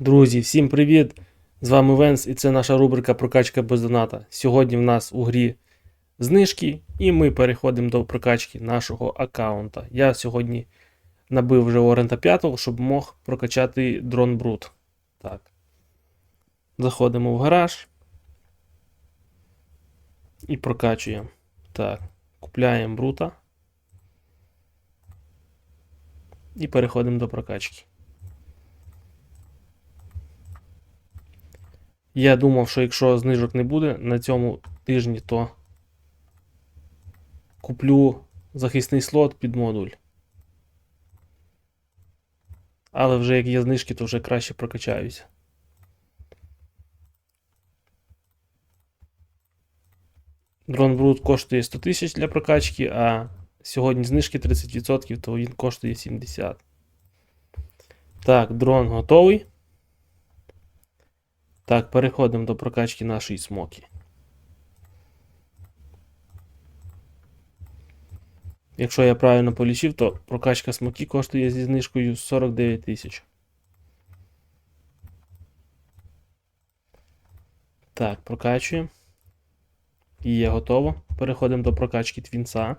Друзі, всім привіт! З вами Венс і це наша рубрика Прокачка без доната. Сьогодні в нас у грі знижки, і ми переходимо до прокачки нашого аккаунта. Я сьогодні набив вже Орента 5, щоб мог прокачати дрон Брут. Так. Заходимо в гараж і прокачуємо. Так, купляємо брута. І переходимо до прокачки. Я думав, що якщо знижок не буде на цьому тижні, то куплю захисний слот під модуль. Але вже як є знижки, то вже краще прокачаюся. Дрон Брут коштує 100 тисяч для прокачки, а сьогодні знижки 30%, то він коштує 70. Так, дрон готовий. Так, переходимо до прокачки нашої смоки. Якщо я правильно полічив, то прокачка смоки коштує зі знижкою 49 тисяч. Так, прокачуємо. І є готово. Переходимо до прокачки твінса.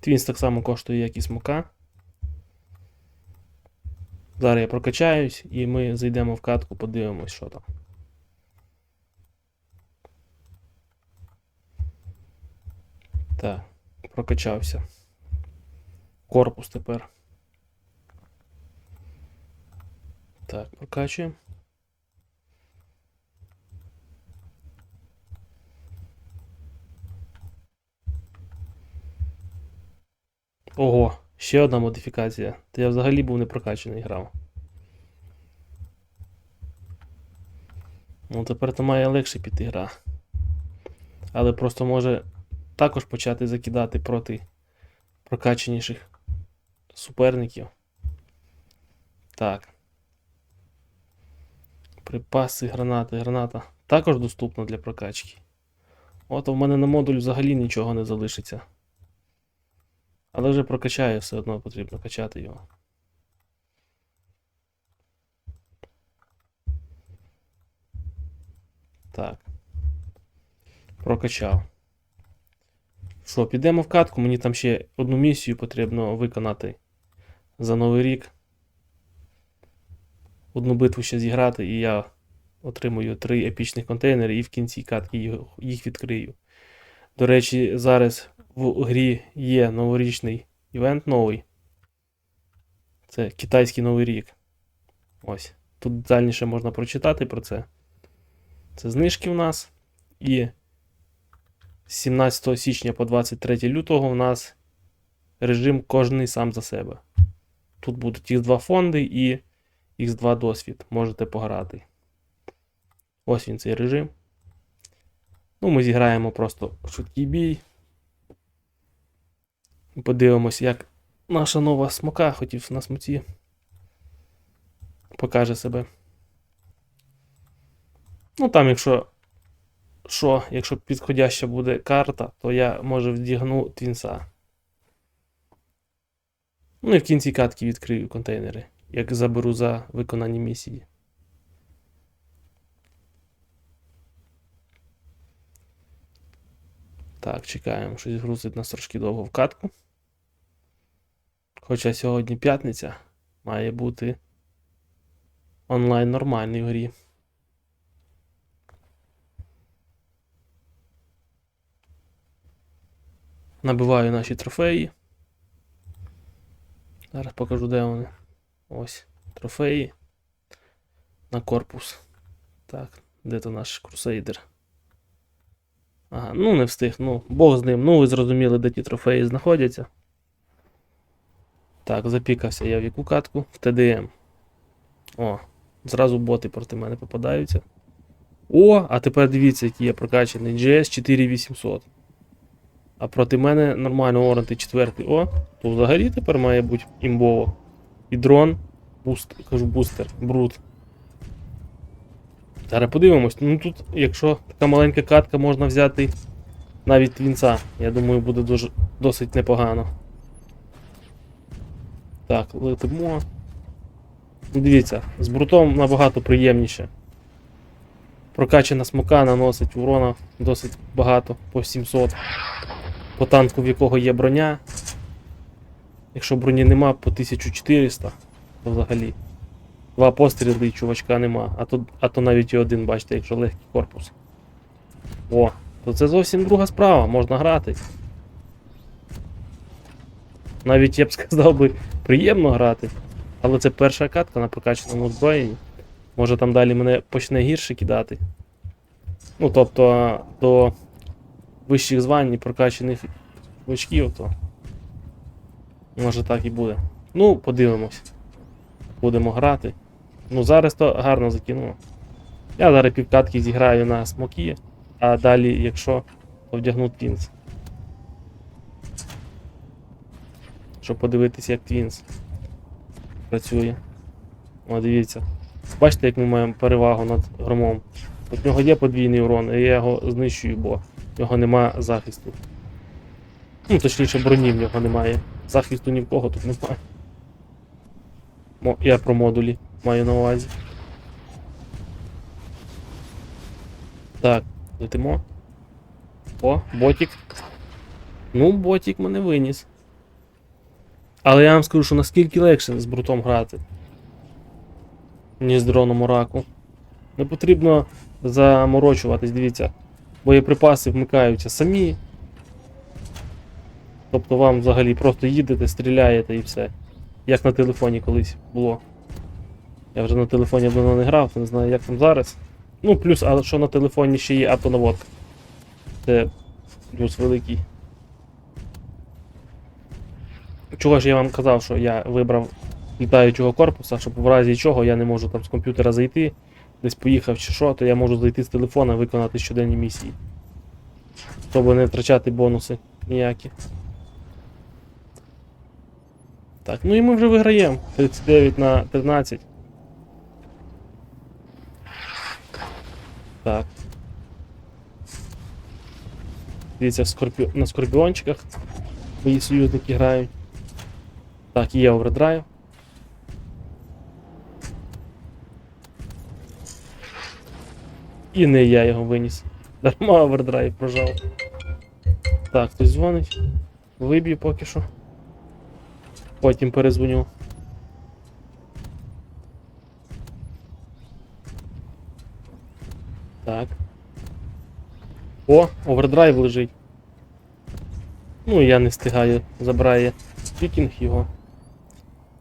Твінс так само коштує, як і смока. Зараз я прокачаюсь і ми зайдемо в катку, подивимось, що там. Так, прокачався. Корпус тепер. Так, прокачуємо. Ого, ще одна модифікація. Та я взагалі був не прокачаний грав. Ну тепер то має легше піти гра. Але просто може також почати закидати проти прокачаніших суперників. Так. Припаси, гранати, граната також доступна для прокачки. От у мене на модуль взагалі нічого не залишиться. Але вже прокачаю, все одно потрібно качати його. Так. Прокачав. Що, підемо в катку, мені там ще одну місію потрібно виконати за Новий рік. Одну битву ще зіграти, і я отримую три епічних контейнери і в кінці катки їх- відкрию. До речі, зараз в грі є новорічний івент новий. Це китайський новий рік. Ось. Тут детальніше можна прочитати про це. Це знижки у нас. І з 17 січня по 23 лютого у нас режим кожний сам за себе. Тут будуть X2 фонди і X2 досвід. Можете пограти. Ось він цей режим. Ну, ми зіграємо просто швидкий бій. Подивимось, як наша нова смока хотів на смоці. Покаже себе. Ну там, якщо що, якщо підходяща буде карта, то я може вдягну твінса. Ну і в кінці катки відкрию контейнери, як заберу за виконання місії. Так, чекаємо, щось грузить нас трошки довго в катку. Хоча сьогодні п'ятниця має бути онлайн нормальний в грі. Набиваю наші трофеї. Зараз покажу, де вони. Ось. Трофеї. На корпус. Так, де то наш крусейдер? Ага, ну не встиг, ну, Бог з ним. Ну, ви зрозуміли, де ті трофеї знаходяться. Так, запікався я в яку катку? В ТДМ. О, зразу боти проти мене попадаються. О, а тепер дивіться, який я прокачаний. GS 4800. А проти мене нормально оренти четвертий. О, то взагалі тепер має бути імбово. І дрон. Буст, кажу, бустер, брут. Зараз подивимось. Ну тут, якщо така маленька катка, можна взяти навіть твінца. Я думаю, буде дуже, досить непогано. Так, летимо. Дивіться, з брутом набагато приємніше. Прокачана смока наносить урона досить багато, по 700. По танку, в якого є броня. Якщо броні нема, по 1400, то взагалі. Два постріли і чувачка нема. А то, а то навіть і один, бачите, якщо легкий корпус. О, то це зовсім друга справа, можна грати. Навіть я б сказав би, приємно грати. Але це перша катка на прокачаному озброєнні. Може там далі мене почне гірше кидати. Ну, тобто до вищих звань і прокачаних очків, то. Може так і буде. Ну, подивимось. Будемо грати. Ну, зараз то гарно закинуло. Я зараз півкатки зіграю на смокі, а далі, якщо, то вдягну твінс. Щоб подивитися, як твінс працює. О, дивіться. Бачите, як ми маємо перевагу над громом. От в нього є подвійний урон, і я його знищую, бо в нього нема захисту. Ну, точніше, броні в нього немає. Захисту ні в кого тут немає. Мо- Я про модулі маю на увазі. Так, летимо. О, ботик. Ну, ботик мене виніс. Але я вам скажу, що наскільки легше з брутом грати. Ніж з дроном Ураку. Не потрібно заморочуватись, дивіться. Боєприпаси вмикаються самі. Тобто вам взагалі просто їдете, стріляєте і все. Як на телефоні колись було. Я вже на телефоні давно не грав, не знаю як там зараз. Ну, плюс, але що на телефоні ще є автонаводка. Це плюс великий. Чого ж я вам казав, що я вибрав літаючого корпуса, щоб в разі чого я не можу там з комп'ютера зайти, десь поїхав чи що, то я можу зайти з телефона виконати щоденні місії. Щоб не втрачати бонуси ніякі. Так, ну і ми вже виграємо. 39 на 13. Так. Дивіться, скорпі... на скорпіончиках мої союзники грають. Так, є овердрайв. І не я його виніс. Дарма овердрайв прожав. Так, хтось дзвонить. Виб'ю поки що. Потім перезвоню. Так. О, овердрайв лежить. Ну, я не встигаю, забирає вікінг його.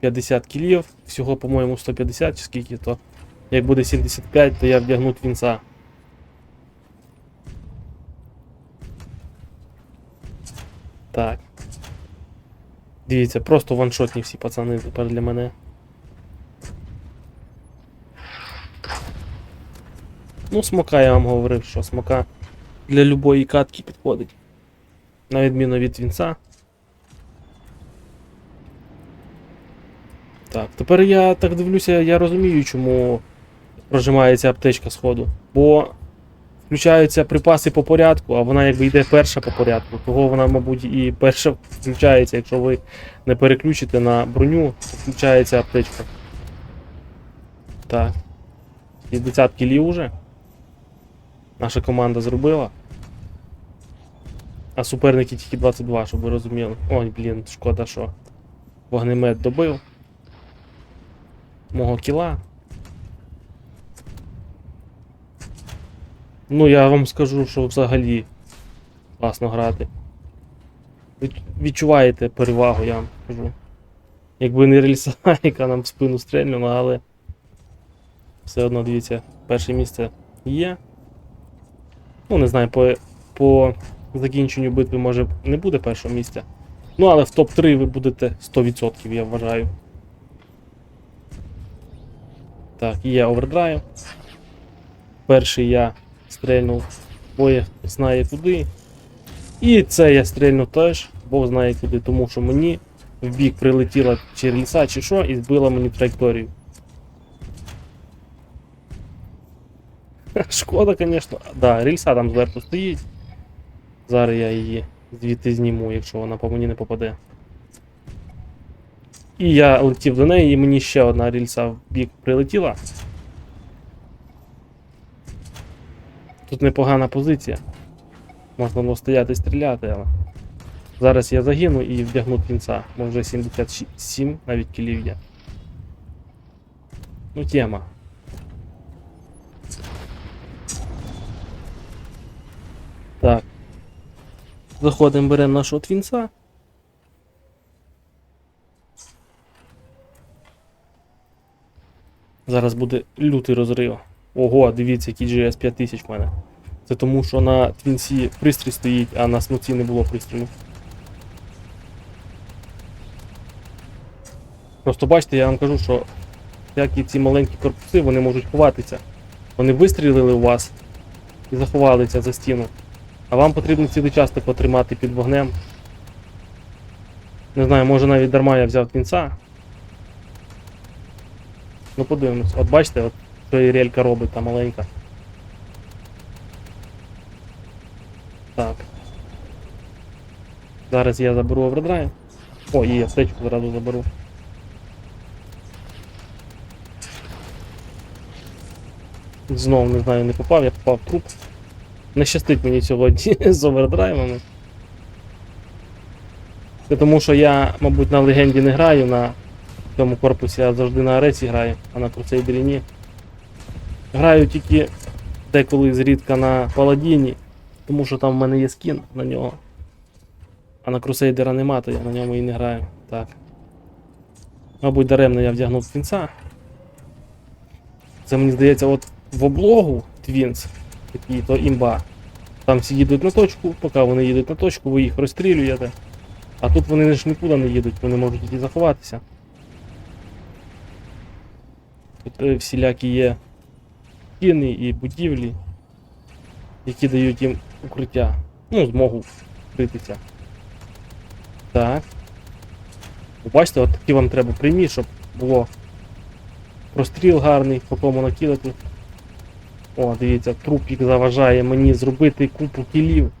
50 кілів, всього, по-моєму, 150 чи скільки то. Як буде 75, то я вдягну твінца. Так. Дивіться, просто ваншотні всі пацани тепер для мене. Ну, смока я вам говорив, що смока для любої катки підходить. На відміну від вінца. Тепер я так дивлюся, я розумію, чому прожимається аптечка сходу. Бо включаються припаси по порядку, а вона якби йде перша по порядку. Того вона, мабуть, і перша включається, якщо ви не переключите на броню, то включається аптечка. Так. 60 кілів уже. Наша команда зробила. А суперники тільки 22, щоб ви розуміли. Ой, блін, шкода, що вогнемет добив. Мого кіла. Ну, я вам скажу, що взагалі класно грати. Відчуваєте перевагу, я вам скажу. Якби не рельса, яка нам в спину стрельнула, але все одно, дивіться, перше місце є. Ну, не знаю, по, по закінченню битви може не буде першого місця. Ну, але в топ-3 ви будете 100%, я вважаю. Так, є овердрайв. Перший я стрельнув, боє знає куди. І це я стрельнув теж, Бог знає куди, тому що мені в бік прилетіла чи рельса, чи що, і збила мені траєкторію. Шкода, звісно. Да, рельса там зверху стоїть. Зараз я її звідти зніму, якщо вона по мені не попаде. І я летів до неї, і мені ще одна рільса в бік прилетіла. Тут непогана позиція. Можна було стояти і стріляти, але. Зараз я загину і вдягну кінця. Може 77 навіть кілів є. Ну, тема. Так. Заходимо, беремо нашого твінца. Зараз буде лютий розрив. Ого, дивіться, який GS 5000 в мене. Це тому, що на твінці пристрій стоїть, а на смуці не було пристрою. Просто бачите, я вам кажу, що всякі ці маленькі корпуси вони можуть ховатися. Вони вистрілили у вас і заховалися за стіну. А вам потрібно цілий час потримати під вогнем. Не знаю, може навіть дарма я взяв кінця. Ну подивимось. От бачите, от що і релька робить та маленька. Так. Зараз я заберу овердрайв. О, і аптечку зразу заберу. Знову не знаю, не попав, я попав в труп. Не щастить мені сьогодні з овердрайвами. Це тому що я, мабуть, на легенді не граю на цьому корпусі, я завжди на Аресі граю, а на Крусейдері ні. Граю тільки деколи зрідка на Паладіні, тому що там в мене є скін на нього. А на Крусейдера нема, то я на ньому і не граю. Так. Мабуть, даремно я вдягнув кінця. Це мені здається, от в облогу Твінс, такий, то імба. Там всі їдуть на точку, поки вони їдуть на точку, ви їх розстрілюєте. А тут вони ж нікуди не їдуть, вони можуть тільки заховатися. Тут е, всілякі є стіни і будівлі, які дають їм укриття. Ну, змогу вкритися. Так. Ви Бачите, от такі вам треба приймі, щоб було простріл гарний, по кому накидати. О, дивіться, трупік заважає мені зробити купу кілів.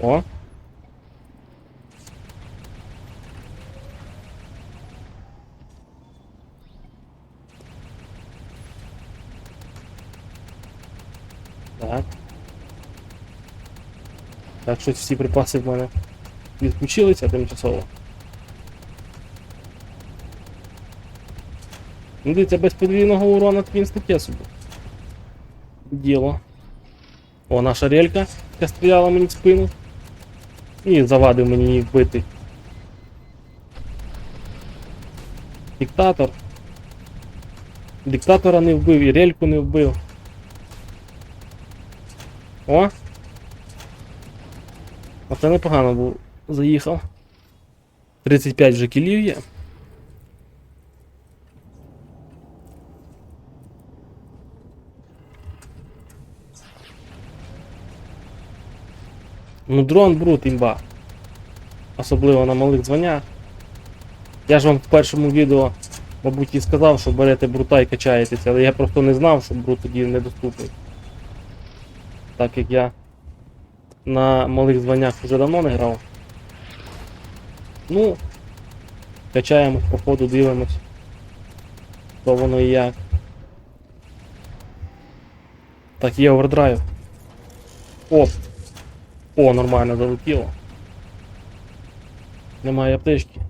О. Так. Так, щось всі припаси в мене відключилися тимчасово. Ну, дивіться, без подвійного урона твінс таке собі. Діло. О, наша релька, яка стріляла мені в спину. І завадив мені її вбити. Диктатор. Диктатора не вбив і рельку не вбив. О! Оце непогано був. Заїхав. 35 вже кілів є. Ну, дрон брут імба. Особливо на малих званнях. Я ж вам в першому відео, мабуть, і сказав, що берете брута і качаєтеся, але я просто не знав, що брут тоді недоступний. Так як я на малих званнях вже давно не грав. Ну, качаємось, по ходу дивимось. То воно і як. Так, є овердрайв. Оп. О, нормально залетіло. Немає аптечки.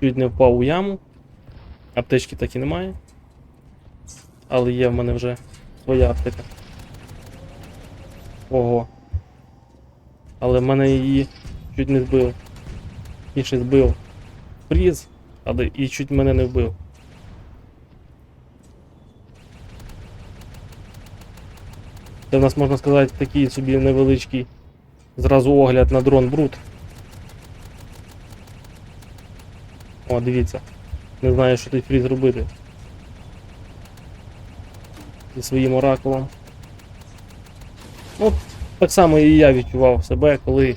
Чуть не впав у яму. Аптечки так і немає. Але є в мене вже своя аптека. Ого. Але в мене її чуть не збив. Інше збив фріз, але і чуть мене не вбив. Це в нас можна сказати такий собі невеличкий зразу огляд на дрон Брут. О, дивіться. Не знаю, що тут фріз робити. Зі своїм оракулом. Ну, так само і я відчував себе, коли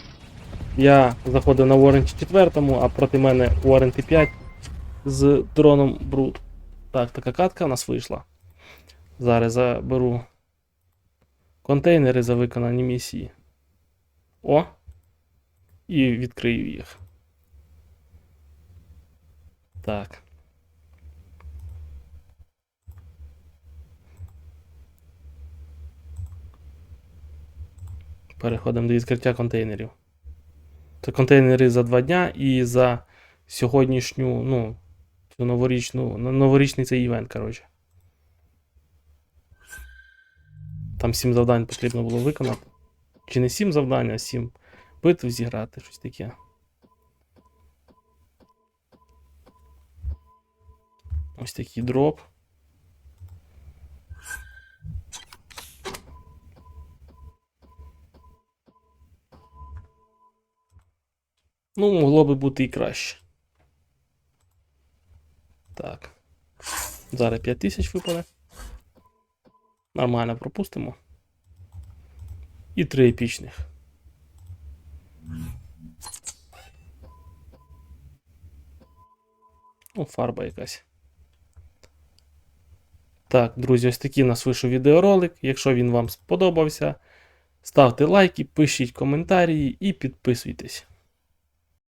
я заходив на Warranty 4, а проти мене Warranty 5 з дроном Brute. Так, така катка у нас вийшла. Зараз заберу контейнери за виконані місії. О! і відкрию їх. Так. Переходимо до відкриття контейнерів. Це контейнери за два дня і за сьогоднішню, ну, цю новорічну, ну, новорічний цей івент, коротше. Там 7 завдань потрібно було виконати. Чи не 7 завдань, а 7 битв зіграти, щось таке. Ось такий дроп. Ну, могло би бути і краще. Так. Зараз 5000 випаде. Нормально пропустимо. І три епічних. Ну, фарба якась. Так, друзі, ось такий у нас вийшов відеоролик. Якщо він вам сподобався, ставте лайки, пишіть коментарі і підписуйтесь.